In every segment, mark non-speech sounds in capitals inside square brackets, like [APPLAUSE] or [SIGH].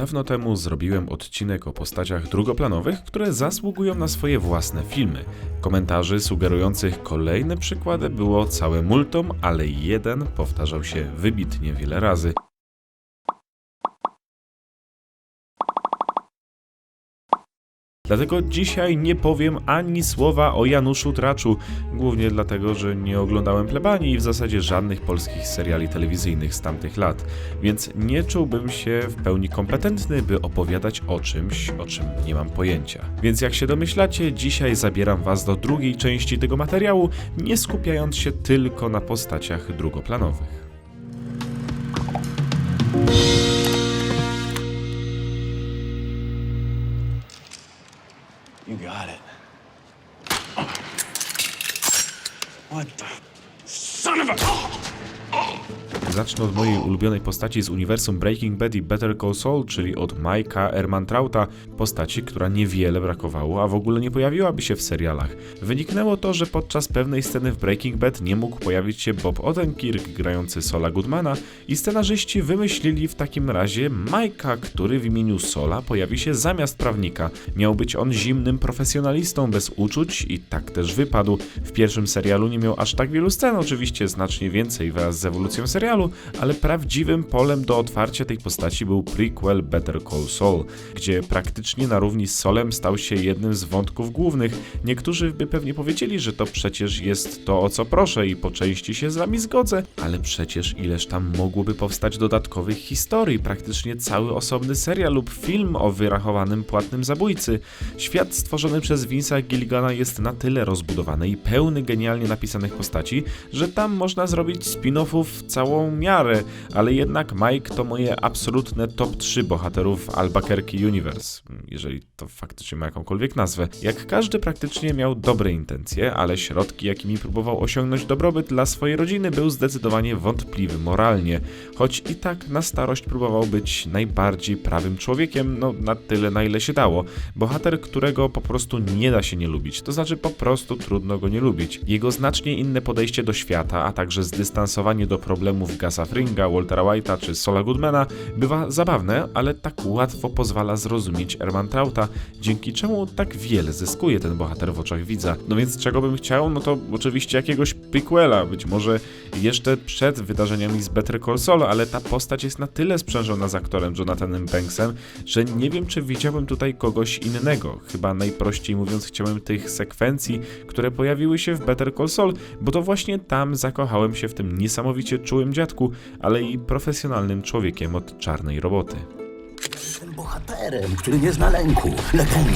dawno temu zrobiłem odcinek o postaciach drugoplanowych, które zasługują na swoje własne filmy. Komentarzy sugerujących kolejne przykłady było całe multum, ale jeden powtarzał się wybitnie wiele razy. Dlatego dzisiaj nie powiem ani słowa o Januszu Traczu, głównie dlatego, że nie oglądałem plebanii i w zasadzie żadnych polskich seriali telewizyjnych z tamtych lat, więc nie czułbym się w pełni kompetentny, by opowiadać o czymś, o czym nie mam pojęcia. Więc jak się domyślacie, dzisiaj zabieram was do drugiej części tego materiału, nie skupiając się tylko na postaciach drugoplanowych. Got it. What the son of a... Zacznę od mojej ulubionej postaci z uniwersum Breaking Bad i Better Call Saul, czyli od Mike'a Ehrmantrauta, postaci, która niewiele brakowało, a w ogóle nie pojawiłaby się w serialach. Wyniknęło to, że podczas pewnej sceny w Breaking Bad nie mógł pojawić się Bob Odenkirk grający Sola Goodmana i scenarzyści wymyślili w takim razie Mike'a, który w imieniu Sola pojawi się zamiast prawnika. Miał być on zimnym profesjonalistą bez uczuć i tak też wypadł. W pierwszym serialu nie miał aż tak wielu scen, oczywiście znacznie więcej wraz z ewolucją serialu, ale prawdziwym polem do otwarcia tej postaci był prequel Better Call Saul, gdzie praktycznie na równi z Solem stał się jednym z wątków głównych. Niektórzy by pewnie powiedzieli, że to przecież jest to o co proszę i po części się z wami zgodzę, ale przecież ileż tam mogłoby powstać dodatkowych historii, praktycznie cały osobny serial lub film o wyrachowanym płatnym zabójcy. Świat stworzony przez Vince'a Gilligana jest na tyle rozbudowany i pełny genialnie napisanych postaci, że tam można zrobić spin-offów całą miarę, ale jednak Mike to moje absolutne top 3 bohaterów Albuquerque Universe, jeżeli to faktycznie ma jakąkolwiek nazwę. Jak każdy praktycznie miał dobre intencje, ale środki, jakimi próbował osiągnąć dobrobyt dla swojej rodziny, był zdecydowanie wątpliwy moralnie, choć i tak na starość próbował być najbardziej prawym człowiekiem, no na tyle na ile się dało. Bohater, którego po prostu nie da się nie lubić, to znaczy po prostu trudno go nie lubić. Jego znacznie inne podejście do świata, a także zdystansowanie do problemów Gasa Fringa, Waltera White'a czy Sola Goodmana bywa zabawne, ale tak łatwo pozwala zrozumieć Ermantrauta, dzięki czemu tak wiele zyskuje ten bohater w oczach widza. No więc czego bym chciał? No to oczywiście jakiegoś prequela, być może jeszcze przed wydarzeniami z Better Call Saul, ale ta postać jest na tyle sprzężona z aktorem Jonathanem Banksem, że nie wiem czy widziałbym tutaj kogoś innego. Chyba najprościej mówiąc chciałem tych sekwencji, które pojawiły się w Better Call Saul, bo to właśnie tam zakochałem się w tym niesamowicie czułym dziadku, ale i profesjonalnym człowiekiem od czarnej roboty. Bohaterem, który nie zna lęku. Legendą.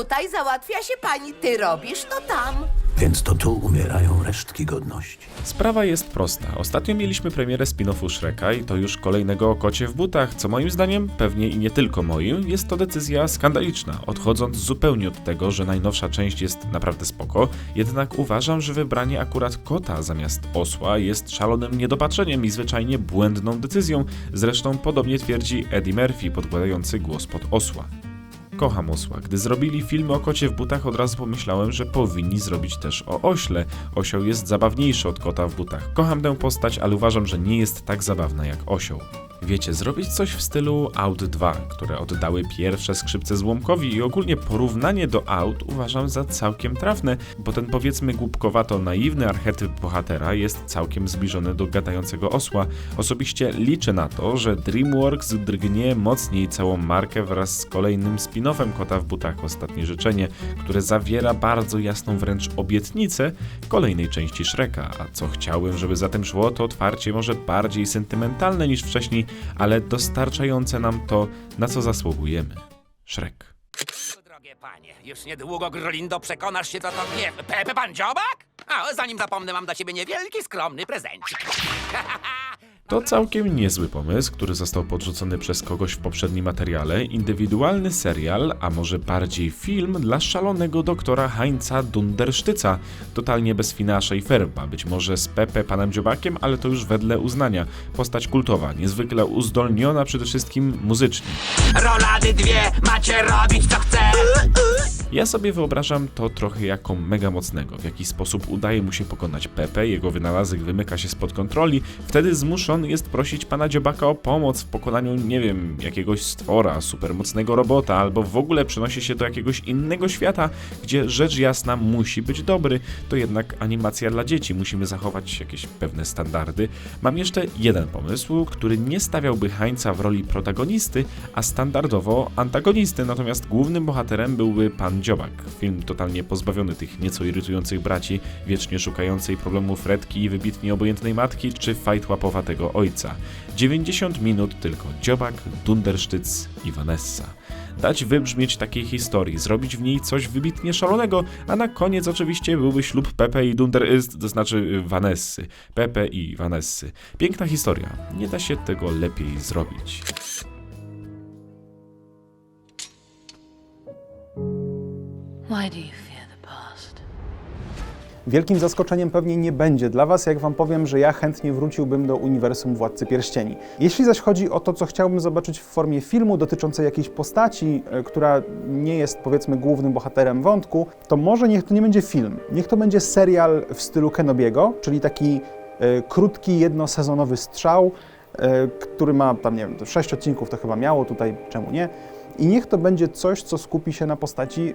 Tutaj załatwia się pani, ty robisz to tam. Więc to tu umierają resztki godności. Sprawa jest prosta. Ostatnio mieliśmy premierę spin-offu Shreka i to już kolejnego o kocie w butach, co moim zdaniem, pewnie i nie tylko moim, jest to decyzja skandaliczna, odchodząc zupełnie od tego, że najnowsza część jest naprawdę spoko, jednak uważam, że wybranie akurat kota zamiast osła jest szalonym niedopatrzeniem i zwyczajnie błędną decyzją, zresztą podobnie twierdzi Eddie Murphy, podkładający głos pod osła. Kocham osła. Gdy zrobili filmy o kocie w butach, od razu pomyślałem, że powinni zrobić też o ośle. Osioł jest zabawniejszy od kota w butach. Kocham tę postać, ale uważam, że nie jest tak zabawna jak osioł. Wiecie, zrobić coś w stylu Out 2, które oddały pierwsze skrzypce złomkowi i ogólnie porównanie do Out uważam za całkiem trafne, bo ten powiedzmy głupkowato naiwny archetyp bohatera jest całkiem zbliżony do gadającego osła. Osobiście liczę na to, że DreamWorks drgnie mocniej całą markę wraz z kolejnym spin-offem Kota w butach Ostatnie Życzenie, które zawiera bardzo jasną wręcz obietnicę kolejnej części Shreka, a co chciałbym, żeby za tym szło, to otwarcie może bardziej sentymentalne niż wcześniej, ale dostarczające nam to, na co zasługujemy. Shrek. Drogie panie, już niedługo, Grolindo, przekonasz się, co to wie. Pepe pan dziobak? A, zanim zapomnę, mam dla ciebie niewielki, skromny prezencik. [LAUGHS] To całkiem niezły pomysł, który został podrzucony przez kogoś w poprzednim materiale. Indywidualny serial, a może bardziej film dla szalonego doktora Heinza Dundersztyca. Totalnie bez Fina Schaeferba, być może z Pepe panem Dziobakiem, ale to już wedle uznania. Postać kultowa, niezwykle uzdolniona przede wszystkim muzycznie. Rolady dwie, macie robić co chce. Ja sobie wyobrażam to trochę jako mega mocnego, w jaki sposób udaje mu się pokonać Pepe, jego wynalazek wymyka się spod kontroli, wtedy zmuszony jest prosić pana Dziobaka o pomoc w pokonaniu, nie wiem, jakiegoś stwora, supermocnego robota, albo w ogóle przenosi się do jakiegoś innego świata, gdzie rzecz jasna musi być dobry, to jednak animacja dla dzieci, musimy zachować jakieś pewne standardy. Mam jeszcze jeden pomysł, który nie stawiałby Hańca w roli protagonisty, a standardowo antagonisty, natomiast głównym bohaterem byłby pan Dziobak. Film totalnie pozbawiony tych nieco irytujących braci, wiecznie szukającej problemów Fredki i wybitnie obojętnej matki, czy fajtłapowatego ojca. 90 minut tylko Dziobak, Dundersztyc i Vanessa. Dać wybrzmieć takiej historii, zrobić w niej coś wybitnie szalonego, a na koniec oczywiście byłby ślub Pepe i Dunder, y, to znaczy y, Vanessy. Pepe i Vanessy. Piękna historia. Nie da się tego lepiej zrobić. Why do you fear the past? Wielkim zaskoczeniem pewnie nie będzie dla Was, jak Wam powiem, że ja chętnie wróciłbym do uniwersum Władcy Pierścieni. Jeśli zaś chodzi o to, co chciałbym zobaczyć w formie filmu dotyczącej jakiejś postaci, e, która nie jest powiedzmy głównym bohaterem wątku, to może niech to nie będzie film. Niech to będzie serial w stylu Kenobiego, czyli taki e, krótki, jednosezonowy strzał, e, który ma tam, nie wiem, sześć odcinków to chyba miało, tutaj czemu nie. I niech to będzie coś, co skupi się na postaci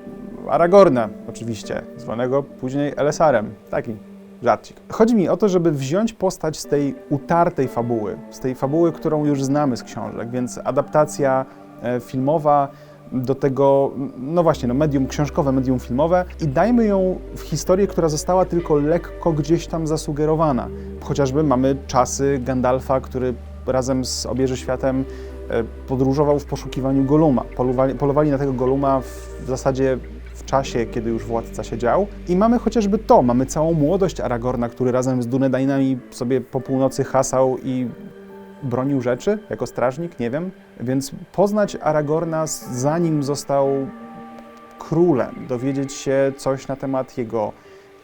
Aragorna, oczywiście, zwanego później Elesarem. Taki żarcik. Chodzi mi o to, żeby wziąć postać z tej utartej fabuły, z tej fabuły, którą już znamy z książek, więc adaptacja e, filmowa do tego, no właśnie, no medium książkowe, medium filmowe i dajmy ją w historię, która została tylko lekko gdzieś tam zasugerowana. Chociażby mamy czasy Gandalfa, który razem z Obieży Światem podróżował w poszukiwaniu Goluma. Polowali, polowali na tego Goluma w, w zasadzie w czasie, kiedy już władca siedział. I mamy chociażby to, mamy całą młodość Aragorna, który razem z Dunedainami sobie po północy hasał i bronił rzeczy jako strażnik, nie wiem. Więc poznać Aragorna zanim został królem, dowiedzieć się coś na temat jego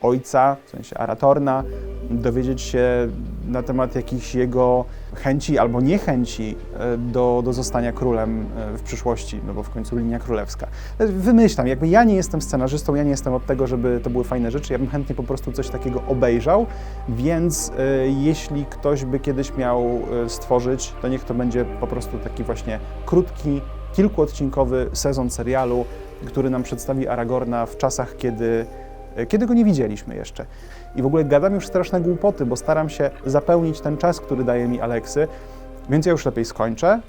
ojca, w sensie Aratorna, dowiedzieć się na temat jakichś jego chęci albo niechęci e, do, do zostania królem e, w przyszłości, no bo w końcu linia królewska. E, Wymyślam, jakby ja nie jestem scenarzystą, ja nie jestem od tego, żeby to były fajne rzeczy, ja bym chętnie po prostu coś takiego obejrzał, więc jeśli ktoś by kiedyś miał stworzyć, to niech to będzie po prostu taki właśnie krótki, kilkuodcinkowy sezon serialu, który nam przedstawi Aragorna w czasach, kiedy, kiedy go nie widzieliśmy jeszcze. I w ogóle gadam już straszne głupoty, bo staram się zapełnić ten czas, który daje mi Aleksy, więc ja już lepiej skończę.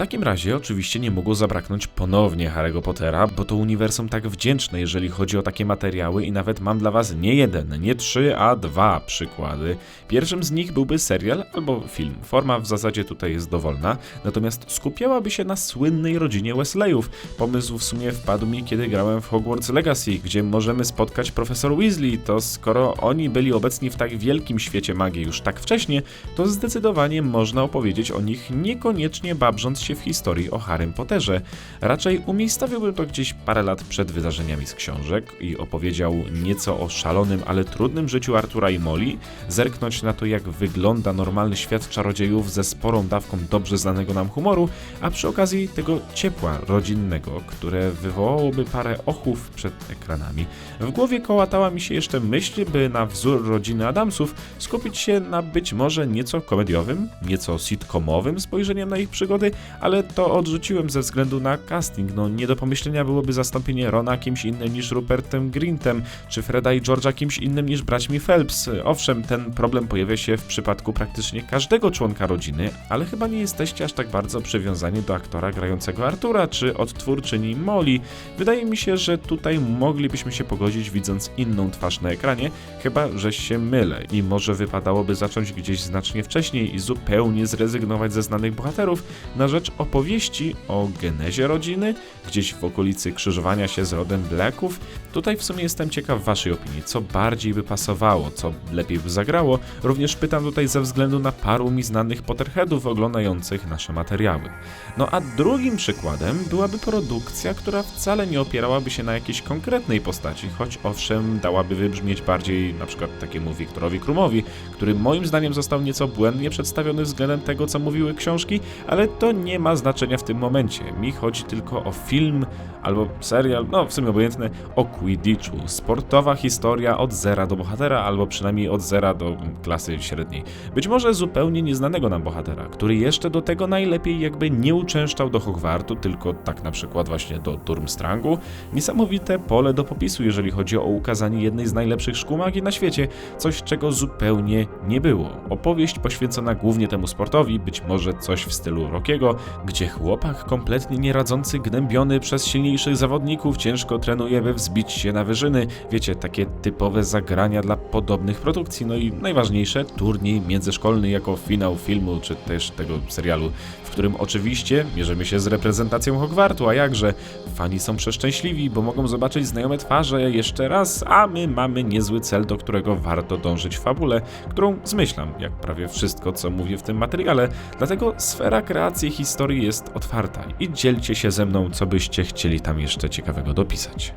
Takim razie oczywiście nie mogło zabraknąć ponownie Harry'ego Pottera, bo to uniwersum tak wdzięczne, jeżeli chodzi o takie materiały i nawet mam dla was nie jeden, nie trzy, a dwa przykłady. Pierwszym z nich byłby serial albo film. Forma w zasadzie tutaj jest dowolna, natomiast skupiałaby się na słynnej rodzinie Wesleyów. Pomysł w sumie wpadł mi, kiedy grałem w Hogwarts Legacy, gdzie możemy spotkać profesor Weasley, to skoro oni byli obecni w tak wielkim świecie magii już tak wcześnie, to zdecydowanie można opowiedzieć o nich niekoniecznie babrząc się w historii o Harrym Potterze. Raczej umiejscowiłbym to gdzieś parę lat przed wydarzeniami z książek i opowiedział nieco o szalonym, ale trudnym życiu Artura i Molly, zerknąć na to, jak wygląda normalny świat czarodziejów ze sporą dawką dobrze znanego nam humoru, a przy okazji tego ciepła rodzinnego, które wywołałoby parę ochów przed ekranami. W głowie kołatała mi się jeszcze myśl, by na wzór rodziny Adamsów skupić się na być może nieco komediowym, nieco sitcomowym spojrzeniem na ich przygody, ale to odrzuciłem ze względu na casting. No nie do pomyślenia byłoby zastąpienie Rona kimś innym niż Rupertem Grintem, czy Freda i George'a kimś innym niż braćmi Phelps. Owszem, ten problem pojawia się w przypadku praktycznie każdego członka rodziny, ale chyba nie jesteście aż tak bardzo przywiązani do aktora grającego Artura, czy odtwórczyni Molly. Wydaje mi się, że tutaj moglibyśmy się pogodzić widząc inną twarz na ekranie, chyba że się mylę i może wypadałoby zacząć gdzieś znacznie wcześniej i zupełnie zrezygnować ze znanych bohaterów na rzecz wręcz opowieści o genezie rodziny, gdzieś w okolicy krzyżowania się z rodem Blacków. Tutaj w sumie jestem ciekaw waszej opinii, co bardziej by pasowało, co lepiej by zagrało. Również pytam tutaj ze względu na paru mi znanych Potterheadów oglądających nasze materiały. No a drugim przykładem byłaby produkcja, która wcale nie opierałaby się na jakiejś konkretnej postaci, choć owszem dałaby wybrzmieć bardziej na przykład takiemu Wiktorowi Krumowi, który moim zdaniem został nieco błędnie przedstawiony względem tego, co mówiły książki, ale to nie ma znaczenia w tym momencie. Mi chodzi tylko o film albo serial, no w sumie obojętne, o Quidditchu. Sportowa historia od zera do bohatera, albo przynajmniej od zera do klasy średniej. Być może zupełnie nieznanego nam bohatera, który jeszcze do tego najlepiej jakby nie uczęszczał do Hogwartu, tylko tak na przykład właśnie do Durmstrangu. Niesamowite pole do popisu, jeżeli chodzi o ukazanie jednej z najlepszych szkół magii na świecie, coś czego zupełnie nie było. Opowieść poświęcona głównie temu sportowi, być może coś w stylu Rockiego, gdzie chłopak kompletnie nieradzący, gnębiony przez silniejszych zawodników ciężko trenuje, by wzbić się na wyżyny. Wiecie, takie typowe zagrania dla podobnych produkcji. No i najważniejsze, turniej międzyszkolny jako finał filmu, czy też tego serialu, w którym oczywiście mierzymy się z reprezentacją Hogwartu, a jakże. Fani są przeszczęśliwi, bo mogą zobaczyć znajome twarze jeszcze raz, a my mamy niezły cel, do którego warto dążyć w fabule, którą zmyślam, jak prawie wszystko, co mówię w tym materiale. Dlatego sfera kreacji historii jest otwarta i dzielcie się ze mną, co byście chcieli tam jeszcze ciekawego dopisać.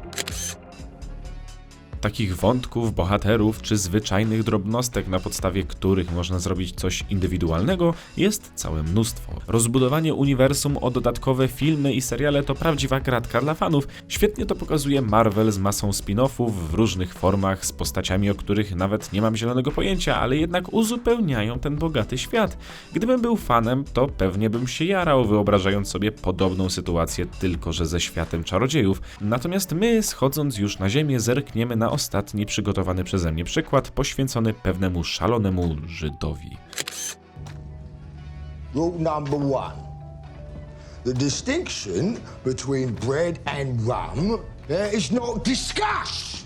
Takich wątków, bohaterów czy zwyczajnych drobnostek, na podstawie których można zrobić coś indywidualnego, jest całe mnóstwo. Rozbudowanie uniwersum o dodatkowe filmy i seriale to prawdziwa gratka dla fanów. Świetnie to pokazuje Marvel z masą spin-offów w różnych formach, z postaciami, o których nawet nie mam zielonego pojęcia, ale jednak uzupełniają ten bogaty świat. Gdybym był fanem, to pewnie bym się jarał, wyobrażając sobie podobną sytuację, tylko że ze światem czarodziejów. Natomiast my, schodząc już na ziemię, zerkniemy na ostatni przygotowany przeze mnie przykład poświęcony pewnemu szalonemu Żydowi. Rule number one. The distinction between bread and rum uh, is not discussed.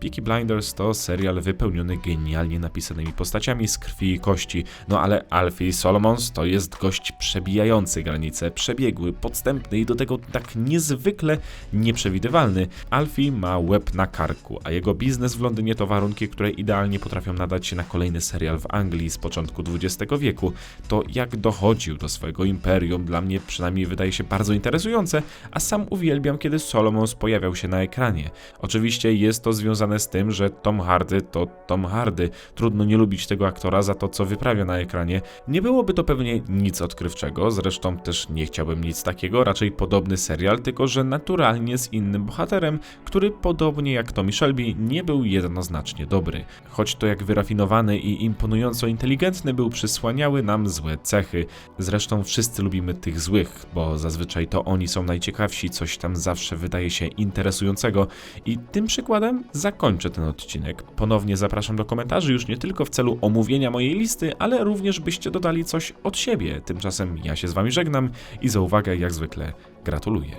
Peaky Blinders to serial wypełniony genialnie napisanymi postaciami z krwi i kości, no ale Alfie Solomons to jest gość przebijający granice, przebiegły, podstępny i do tego tak niezwykle nieprzewidywalny. Alfie ma łeb na karku, a jego biznes w Londynie to warunki, które idealnie potrafią nadać się na kolejny serial w Anglii z początku XX wieku. To jak dochodził do swojego imperium dla mnie przynajmniej wydaje się bardzo interesujące, a sam uwielbiam kiedy Solomons pojawiał się na ekranie. Oczywiście jest to związane z tym, że Tom Hardy to Tom Hardy. Trudno nie lubić tego aktora za to, co wyprawia na ekranie. Nie byłoby to pewnie nic odkrywczego, zresztą też nie chciałbym nic takiego, raczej podobny serial, tylko że naturalnie z innym bohaterem, który podobnie jak Tommy Shelby nie był jednoznacznie dobry. Choć to jak wyrafinowany i imponująco inteligentny był, przysłaniały nam złe cechy. Zresztą wszyscy lubimy tych złych, bo zazwyczaj to oni są najciekawsi, coś tam zawsze wydaje się interesującego. I tym przykładem zakończę ten odcinek. Ponownie zapraszam do komentarzy już nie tylko w celu omówienia mojej listy, ale również byście dodali coś od siebie. Tymczasem ja się z wami żegnam i za uwagę jak zwykle gratuluję.